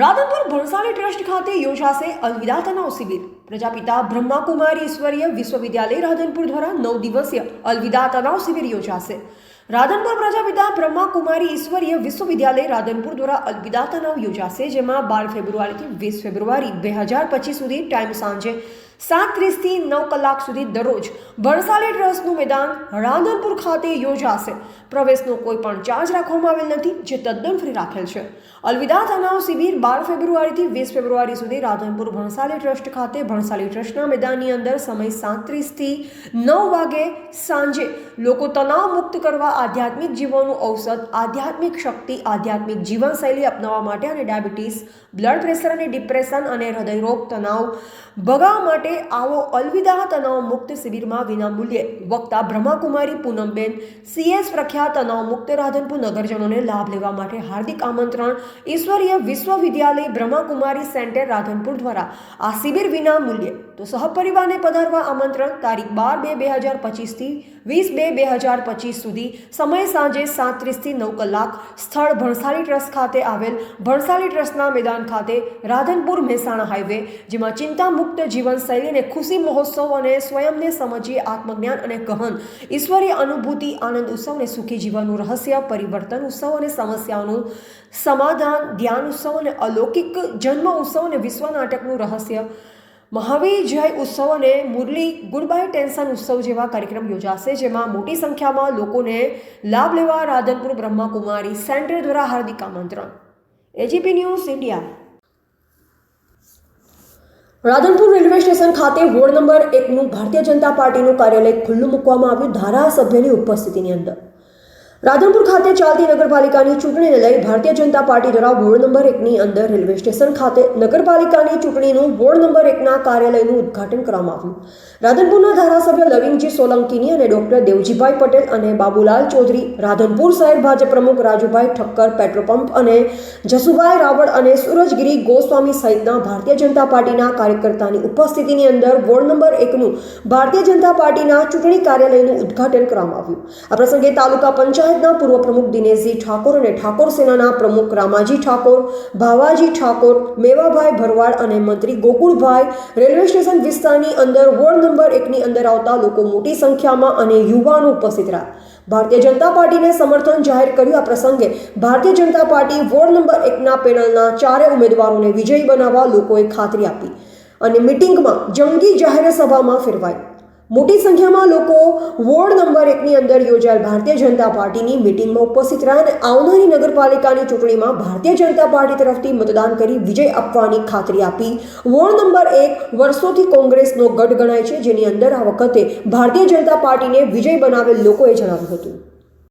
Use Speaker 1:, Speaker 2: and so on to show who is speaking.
Speaker 1: Radhanpur Bhansali trust ખાતે યોજાશે અલવિદા તનાવ શિબિર. પ્રજાપિતા બ્રહ્માકુમારી ઈશ્વરીય વિશ્વવિદ્યાલય રાધનપુર દ્વારા નવ દિવસીય અલવિદા તનાવ શિબિર યોજાશે. રાધનપુર પ્રજાપિતા બ્રહ્માકુમારી ઈશ્વરીય વિશ્વવિદ્યાલય રાધનપુર દ્વારા અલવિદા તનાવ યોજાશે, જેમાં બાર ફેબ્રુઆરીથી વીસ ફેબ્રુઆરી બે હજાર પચીસ સુધી ટાઈમ સાંજે સાત ત્રીસથી નવ કલાક સુધી દરરોજ ભણસાલી ટ્રસ્ટનું મેદાન રાધનપુર ખાતે યોજાશે. પ્રવેશનો કોઈ પણ ચાર્જ રાખવામાં આવેલ નથી, જે તદ્દન ફ્રી રાખેલ છે. અલવિદા તનાવ શિબિર બાર ફેબ્રુઆરીથી વીસ ફેબ્રુઆરી સુધી રાધનપુર ભણસાલી ટ્રસ્ટ ખાતે ભણસાલી ટ્રસ્ટના મેદાનની અંદર સમય સાંત્રીસથી નવ વાગે સાંજે લોકો તણાવ મુક્ત કરવા આધ્યાત્મિક જીવનનું ઔષધ આધ્યાત્મિક શક્તિ, આધ્યાત્મિક જીવનશૈલી અપનાવવા માટે અને ડાયાબિટીસ, બ્લડ પ્રેશર અને ડિપ્રેશન અને હૃદયરોગ તણાવ ભગાવવા માટે આવો અલવિદા તનાવ મુક્ત શિબિરમાં વિનામૂલ્યે વક્તા બ્રહ્માકુમારી પૂનમબેન સીએસ પ્રખ્યાત તનાવ મુક્ત રાધનપુર નગરજનોને લાભ લેવા માટે હાર્દિક આમંત્રણ ઈશ્વરીય વિશ્વવિદ્યાલય બ્રહ્માકુમારી સેન્ટર રાધનપુર દ્વારા આ શિબિર વિનામૂલ્યે. તો સહપરિવારને પધારવા આમંત્રણ તારીખ બાર બે બે હજાર પચીસથી વીસ બે બે હજાર પચીસ સુધી સમય સાંજે સાત ત્રીસથી નવ કલાક સ્થળ ભણસાલી ટ્રસ્ટ ખાતે આવેલ ભણસાલી ટ્રસ્ટના મેદાન ખાતે રાધનપુર મહેસાણા હાઈવે, જેમાં ચિંતા મુક્ત જીવનશૈલી અને ખુશી મહોત્સવ અને સ્વયંને સમજીએ આત્મજ્ઞાન અને ગહન. ઈશ્વરીય અનુભૂતિ, આનંદ ઉત્સવને સુખી જીવનનું રહસ્ય, પરિવર્તન ઉત્સવ અને સમસ્યાઓનું સમાધાન, ધ્યાન ઉત્સવ અને અલૌકિક જન્મ ઉત્સવ અને વિશ્વ નાટકનું રહસ્ય. મહાવીર જય ઉત્સવ અને મુરલી ગુડ બાય ટેન્શન ઉત્સવ જેવા કાર્યક્રમ યોજાશે, જેમાં મોટી સંખ્યામાં લોકોને લાભ લેવા રાધનપુર બ્રહ્માકુમારી સેન્ટર દ્વારા હાર્દિક આમંત્રણ. AGP news India. Radhanpur railway station ખાતે વોર્ડ નંબર એકનું ભારતીય જનતા પાર્ટીનું કાર્યાલય ખુલ્લું મૂકવામાં આવ્યું ધારાસભ્યની ઉપસ્થિતિની અંદર. રાધનપુર ખાતે ચાલતી નગરપાલિકાની ચૂંટણીને લઈ ભારતીય જનતા પાર્ટી દ્વારા વોર્ડ નંબર એકની અંદર રેલવે સ્ટેશન ખાતે નગરપાલિકાની ચૂંટણીનું વોર્ડ નંબર એકના કાર્યાલયનું ઉદ્ઘાટન કરવામાં આવ્યું. રાધનપુરના ધારાસભ્ય લવિંગજી સોલંકીની અને ડોક્ટર દેવજીભાઈ પટેલ અને બાબુલાલ ચૌધરી, રાધનપુર શહેર ભાજપ પ્રમુખ રાજુભાઈ ઠક્કર પેટ્રોલ પંપ અને જસુભાઈ રાવળ અને સુરજગીરી ગોસ્વામી સહિતના ભારતીય જનતા પાર્ટીના કાર્યકર્તાની ઉપસ્થિતિની અંદર વોર્ડ નંબર એકનું ભારતીય જનતા પાર્ટીના ચૂંટણી કાર્યાલયનું ઉદ્ઘાટન કરવામાં આવ્યું. આ પ્રસંગે તાલુકા પંચાયતના પૂર્વ પ્રમુખ દિનેશજી ઠાકોર અને ઠાકોર સેનાના પ્રમુખ રામાજી ઠાકોર, ભાવાજી ઠાકોર, મેવાભાઈ ભરવાડ અને મંત્રી ગોકુળભાઈ રેલવે સ્ટેશન વિસ્તારની અંદર વોર્ડ નંબર એકની અંદર આવતા લોકો મોટી સંખ્યામાં અને યુવાનો ઉપસ્થિત રહ્યા. ભારતીય જનતા પાર્ટીને સમર્થન જાહેર કર્યું આ પ્રસંગે ભારતીય જનતા પાર્ટી વોર્ડ નંબર એકના પેનલના ચારે ઉમેદવારોને વિજયી બનાવવા લોકોએ ખાતરી આપી અને મિટિંગમાં જંગી જાહેર સભામાં ફેરવાઈ. મોટી સંખ્યામાં લોકો વોર્ડ નંબર એકની અંદર યોજાયેલ ભારતીય જનતા પાર્ટીની મિટિંગમાં ઉપસ્થિત રહ્યા અને આવનારી નગરપાલિકાની ચૂંટણીમાં ભારતીય જનતા પાર્ટી તરફથી મતદાન કરી વિજય આપવાની ખાતરી આપી. વોર્ડ નંબર એક વર્ષોથી કોંગ્રેસનો ગઢ ગણાય છે, જેની અંદર આ વખતે ભારતીય જનતા પાર્ટીને વિજય બનાવેલ લોકોએ જણાવ્યું હતું.